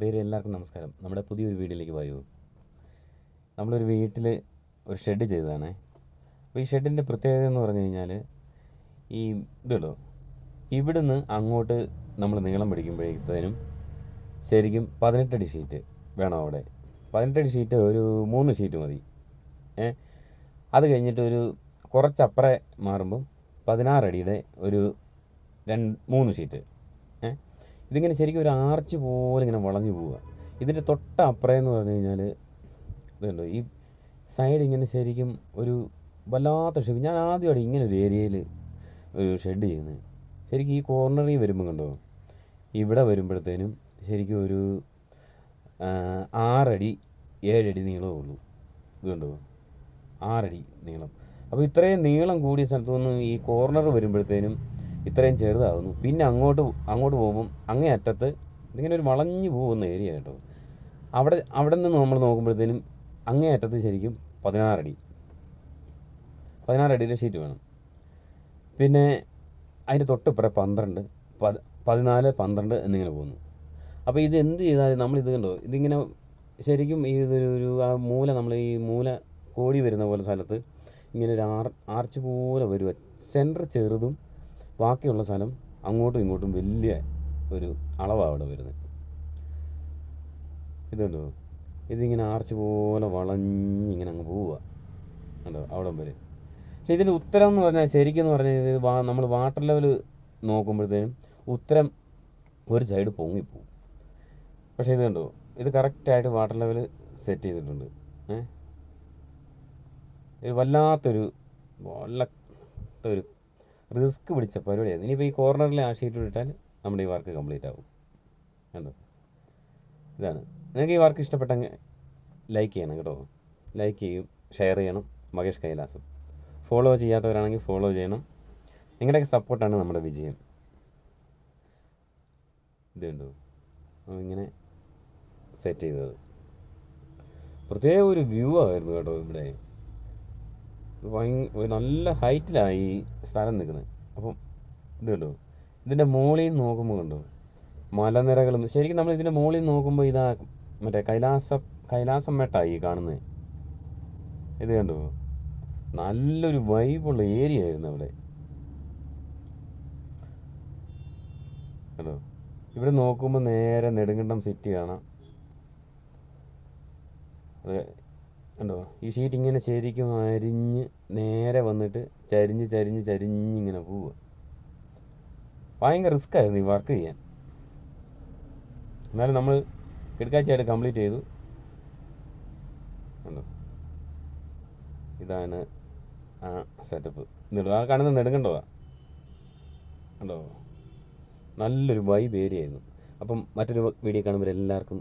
പ്രിയരെ എല്ലാവർക്കും നമസ്കാരം. നമ്മുടെ പുതിയൊരു വീഡിയോയിലേക്ക് വരൂ നമ്മളൊരു വീട്ടിൽ ഒരു ഷെഡ് ചെയ്തതാണ്. അപ്പോൾ ഈ ഷെഡിന്റെ പ്രത്യേകത എന്ന് പറഞ്ഞു കഴിഞ്ഞാൽ ഈ ഇതുള്ളൂ ഇവിടുന്ന് അങ്ങോട്ട് നമ്മൾ നീളം പിടിക്കുമ്പോഴത്തേനും ശരിക്കും പതിനെട്ടടി ഷീറ്റ് വേണം അവിടെ. പതിനെട്ടടി ഷീറ്റ് ഒരു മൂന്ന് ഷീറ്റ് മതി. ഏ? അത് കഴിഞ്ഞിട്ട് ഒരു കുറച്ചപ്പുറേ മാറുമ്പം പതിനാറടിയുടെ ഒരു രണ്ട് മൂന്ന് ഷീറ്റ്. ഇതിങ്ങനെ ശരിക്കും ഒരു ആർച്ച് പോലെ ഇങ്ങനെ വളഞ്ഞു പോവുക. ഇതിന്റെ തൊട്ട അപ്പുറം എന്ന് പറഞ്ഞു കഴിഞ്ഞാൽ ഇതുണ്ടോ? ഈ സൈഡ് ഇങ്ങനെ ശരിക്കും ഒരു വല്ലാത്ത ഷെഡ്. ഞാൻ ആദ്യമായിട്ട് ഇങ്ങനെ ഒരു ഏരിയയിൽ ഒരു ഷെഡ് ചെയ്യുന്നത്. ശരിക്കും ഈ കോർണറിൽ വരുമ്പോൾ കണ്ടോ? ഇവിടെ വരുമ്പോഴത്തേനും ശരിക്കും ഒരു ആറടി ഏഴടി നീളമേ ഉള്ളൂ. ഇത് കണ്ടോ? ആറടി നീളം. അപ്പോൾ ഇത്രയും നീളം കൂടിയ സ്ഥലത്തു നിന്ന് ഈ കോർണർ വരുമ്പോഴത്തേനും ഇത്രയും ചെറുതാകുന്നു പിന്നെ അങ്ങോട്ട് അങ്ങോട്ട് പോകുമ്പം അങ്ങേ അറ്റത്ത് ഇതിങ്ങനെ ഒരു വളഞ്ഞു പോകുന്ന ഏരിയ കേട്ടോ. അവിടെ അവിടെ നിന്ന് നമ്മൾ നോക്കുമ്പോഴത്തേനും അങ്ങേ അറ്റത്ത് ശരിക്കും പതിനാറടി പതിനാറടിയുടെ ഷീറ്റ് വേണം. പിന്നെ അതിന്റെ തൊട്ടിപ്പുറം പന്ത്രണ്ട് പത് പതിനാല് പന്ത്രണ്ട് എന്നിങ്ങനെ പോകുന്നു. അപ്പോൾ ഇത് എന്ത് ചെയ്താലും നമ്മൾ ഇത് കണ്ടോ ഇതിങ്ങനെ ശരിക്കും ഈ ഇതൊരു ആ മൂല നമ്മൾ ഈ മൂല കോടി വരുന്ന പോലെ സ്ഥലത്ത് ഇങ്ങനെ ഒരു ആർ ആർച്ച് പോലെ വരുക സെന്റർ ചെറുതും ബാക്കിയുള്ള സ്ഥലം അങ്ങോട്ടും ഇങ്ങോട്ടും വലിയ ഒരു അളവാണ് അവിടെ വരുന്നത്. ഇതുണ്ടോ ഇതിങ്ങനെ ആർച്ച് പോലെ വളഞ്ഞിങ്ങനെ അങ്ങ് പോവുക. കണ്ടോ? അവിടം വരെ. പക്ഷേ ഇതിന്റെ ഉത്തരം എന്ന് പറഞ്ഞാൽ ശരിക്കും എന്ന് പറഞ്ഞാൽ ഇത് നമ്മൾ വാട്ടർ ലെവൽ നോക്കുമ്പോഴത്തേനും ഉത്തരം ഒരു സൈഡ് പൊങ്ങിപ്പോവും. പക്ഷേ ഇത് കണ്ടോ? ഇത് കറക്റ്റായിട്ട് വാട്ടർ ലെവൽ സെറ്റ് ചെയ്തിട്ടുണ്ട്. ഏ? ഇത് വല്ലാത്തൊരു വല്ലാത്തൊരു റിസ്ക് പിടിച്ച പരിപാടിയാണ് ഇനിയിപ്പോൾ ഈ കോർണറിൽ ആ ഷീറ്റ് ഇട്ടാൽ നമ്മുടെ ഈ വർക്ക് കംപ്ലീറ്റ് ആവും. കണ്ടോ? ഇതാണ്. നിങ്ങൾക്ക് ഈ വർക്ക് ഇഷ്ടപ്പെട്ടെങ്കിൽ ലൈക്ക് ചെയ്യണം കേട്ടോ. ലൈക്ക് ചെയ്യും ഷെയർ ചെയ്യണം. മഹേഷ് കൈലാസം. ഫോളോ ചെയ്യാത്തവരാണെങ്കിൽ ഫോളോ ചെയ്യണം. നിങ്ങളുടെയൊക്കെ സപ്പോർട്ടാണ് നമ്മുടെ വിജയം. ഇത് കണ്ടോ? ഇങ്ങനെ സെറ്റ് ചെയ്തത്. പ്രത്യേക ഒരു വ്യൂ ആയിരുന്നു കേട്ടോ ഇവിടെ. നല്ല ഹൈറ്റിലാണ് ഈ സ്ഥലം നിൽക്കുന്നത്. അപ്പം ഇത് കണ്ടോ? ഇതിന്റെ മുകളിൽ നോക്കുമ്പോൾ കണ്ടോ? മലനിരകളും ശരിക്കും നമ്മൾ ഇതിന്റെ മുകളിൽ നോക്കുമ്പോൾ ഇതാ മറ്റേ കൈലാസ കൈലാസം മേട്ടായി കാണുന്നത്. ഇത് കണ്ടോ? നല്ലൊരു വൈബുള്ള ഏരിയ ആയിരുന്നു അവിടെ. കണ്ടോ? ഇവിടെ നോക്കുമ്പോൾ നേരെ നെടുങ്കണ്ടം സിറ്റി കാണാം. അത് കണ്ടോ? ഈ ഷീറ്റ് ഇങ്ങനെ ശരിക്കും അരിഞ്ഞ് നേരെ വന്നിട്ട് ചരിഞ്ഞ് ചരിഞ്ഞ് ചരിഞ്ഞ് ഇങ്ങനെ പോവുക. ഭയങ്കര റിസ്ക് ആയിരുന്നു ഈ വർക്ക് ചെയ്യാൻ. എന്നാലും നമ്മൾ കിടക്കാഴ്ചയായിട്ട് കംപ്ലീറ്റ് ചെയ്തു. ഇതാണ് ആ സെറ്റപ്പ് നെടുക ആ കാണുന്ന നെടുങ്കണ്ടോ കണ്ടോ? നല്ലൊരു വൈബ് ഏരിയ ആയിരുന്നു. അപ്പം മറ്റൊരു വീഡിയോ കാണുമ്പോൾ എല്ലാവർക്കും